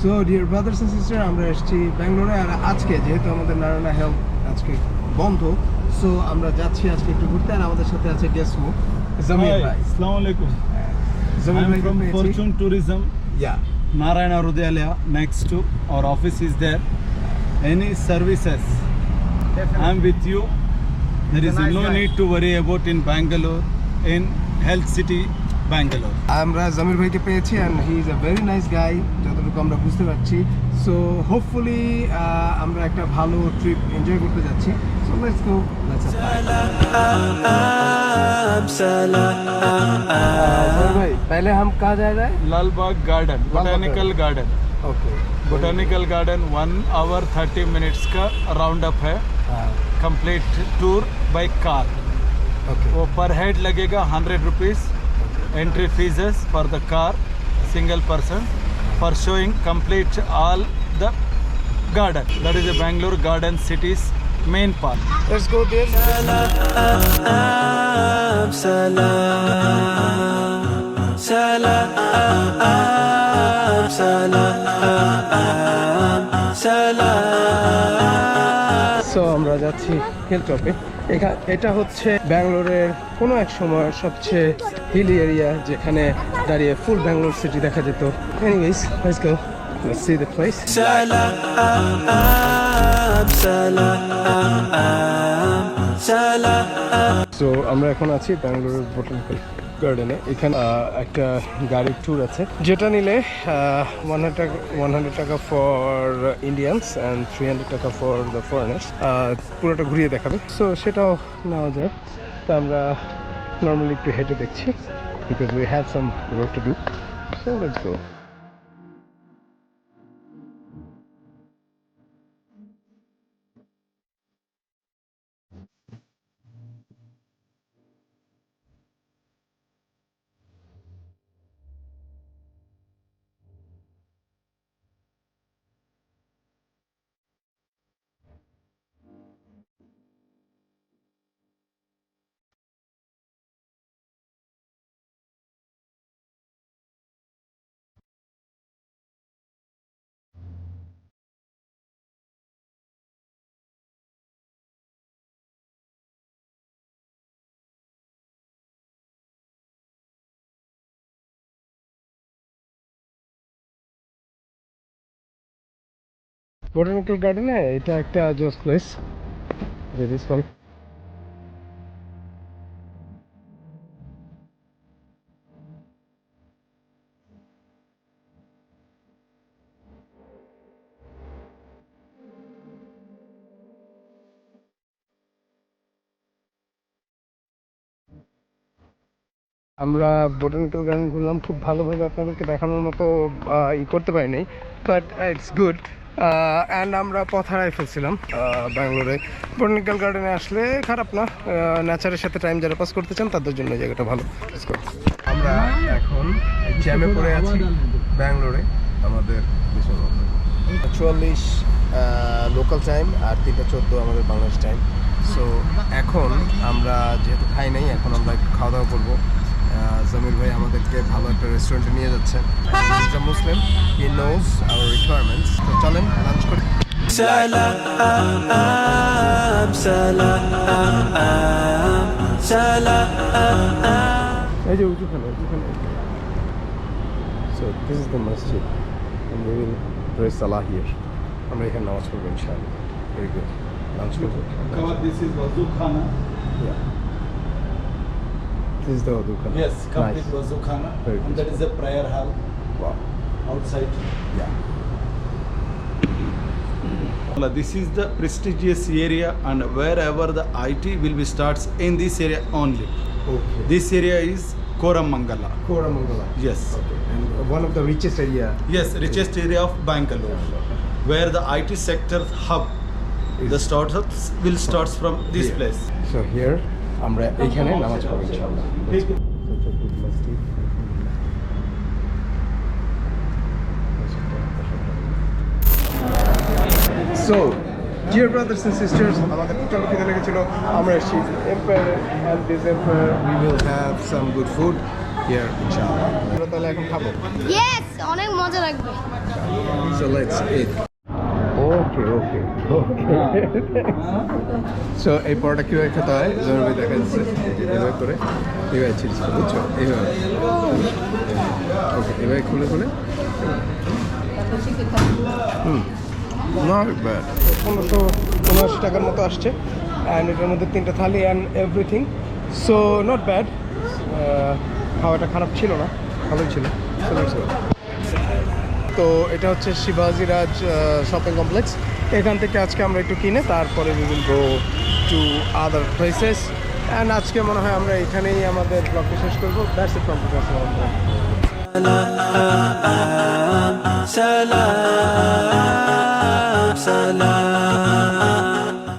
So dear brothers and sister আমরা এসেছি ব্যাঙ্গালোরে আর আজকে যেহেতু আমাদের নারায়ণা হেলথ আজকে বন্ধ সো আমরা যাচ্ছি আজকে একটু ঘুরতে আর আমাদের সাথে আছে গেসমো জামির Hi, ভাই Assalamu alaikum. জামির I'm ভাই from Fortune Tourism, yeah Narayana Rudyalia. Next to our office is there. Any services, I'm with you. There is He's a nice no guy. need to worry about in Bangalore, in Health City, Bangalore. আমরা জামির ভাইকে পেয়েছি and he is a very nice guy যতটুকু আমরা বুঝতে পারছি so hopefully আমরা একটা ভালো ট্রিপ এনজয় করতে যাচ্ছি সো লেটস গো লেটস भाई पहले हम कहाँ जा रहे हैं Lal Bagh Garden, Botanical Garden. Okay Botanical Garden, one hour 30 minutes का round up है. Complete tour by car. Okay वो पर हेड लगेगा hundred rupees entry fees for the car single person for showing complete all the garden. That is the bangalore garden city's main park. Let's go there. Salam, salam, salam. So আমরা যাচ্ছি hill টপে এটা হচ্ছে ব্যাঙ্গালোরের কোনো এক সময় সবচেয়ে হিলি এরিয়া যেখানে দাঁড়িয়ে ফুল ব্যাঙ্গালোর সিটি দেখা যেত। Anyways let's go let's see the place so আমরা এখন আছি ব্যাঙ্গালোরের বোটানিক্যাল গার্ডেনে এখানে একটা গাড়ির ট্যুর আছে। যেটা নিলে ওয়ান হান্ড্রেড টাকা ওয়ান হান্ড্রেড টাকা for Indians and three hundred টাকা ফর দ্য ফরেনার্স পুরোটা ঘুরিয়ে দেখাবে। সো সেটাও নেওয়া যায় তা আমরা নর্মালি একটু হেঁটে দেখছি। Because we have some road to do so let's go botanical গার্ডেনে এটা একটা জোস প্লেস দিস ওয়ান আমরা বোটানিক্যাল গার্ডেন ঘুরলাম, খুব ভালোভাবে আপনাদেরকে দেখানোর মতো ই করতে পারিনি বাট ইটস গুড অ্যান্ড আমরা পথ হারাই ফেলছিলাম ব্যাঙ্গালোরে। বোটানিক্যাল গার্ডেনে আসলে খারাপ না নেচারের সাথে টাইম যারা পাস করতে চান, তাদের জন্য জায়গাটা ভালো. আমরা এখন জ্যামে পড়ে আছি ব্যাঙ্গালোরে, আমাদের চুয়াল্লিশ লোকাল টাইম আর তিনটা চোদ্দ আমাদের বাংলাদেশ টাইম সো এখন আমরা যেহেতু খাই নাই, এখন আমরা খাওয়া দাওয়া করব। জামির ভাই আমাদেরকে ভালো একটা রেস্টুরেন্টে নিয়ে যাচ্ছেন is a Muslim he knows our requirements তো চলেন লাঞ্চ করি। এই যে উঁচুখানে উঁচুখানে সো দিস ইজ দ্য মসজিদ and we will pray salah here. আমরা এখানে নামাজ পড়ব ইনশাআল্লাহ। ভেরি গুড লাঞ্চ করব। This is Wazu Khana. Yeah. This is the Urdu Khana. Yes, complete Nice. Wazu Khana. Very And good. that is a prayer hall Wow. outside. Yeah. This is the prestigious area and wherever the IT will be starts in this area only. Okay. This area is Koramangala. Koramangala. Yes. Okay. And one of the richest area. Yes, richest area of Bangalore, where the IT sector hub, the startups will starts from this Here. place. So here আমরা এখানে নামাজ পড়ব ইনশাআল্লাহ. So, dear brothers and sisters, আমাদের total খেতে লেগেছিল আমরা এসেছি empire and this empire we will have some good food here ইনশাআল্লাহ। আমরা তাহলে এখন খাব। ইয়েস অনেক মজা লাগবে। So let's eat okay okay okay so এই পরোটা কীভাবে খেতে হয়? যেভাবে দেখা যাচ্ছে। এভাবে করে এভাবে ছিটছ বুঝছ? এইভাবে ওকে এভাবে খুলে খুলে। হুম। নট ব্যাড পনেরোশো পনেরোশো টাকার মতো আসছে। অ্যান্ড এটার মধ্যে তিনটা thali and everything so not bad খাওয়াটা খারাপ ছিল না ভালোই ছিল. তো এটা হচ্ছে শিবাজিরাজ শপিং কমপ্লেক্স এখান থেকে আজকে আমরা একটু কিনে তারপরে we will go to other places and আজকে মনে হয় আমরা এখানেই আমাদের ব্লগটা শেষ করব। It from salam salam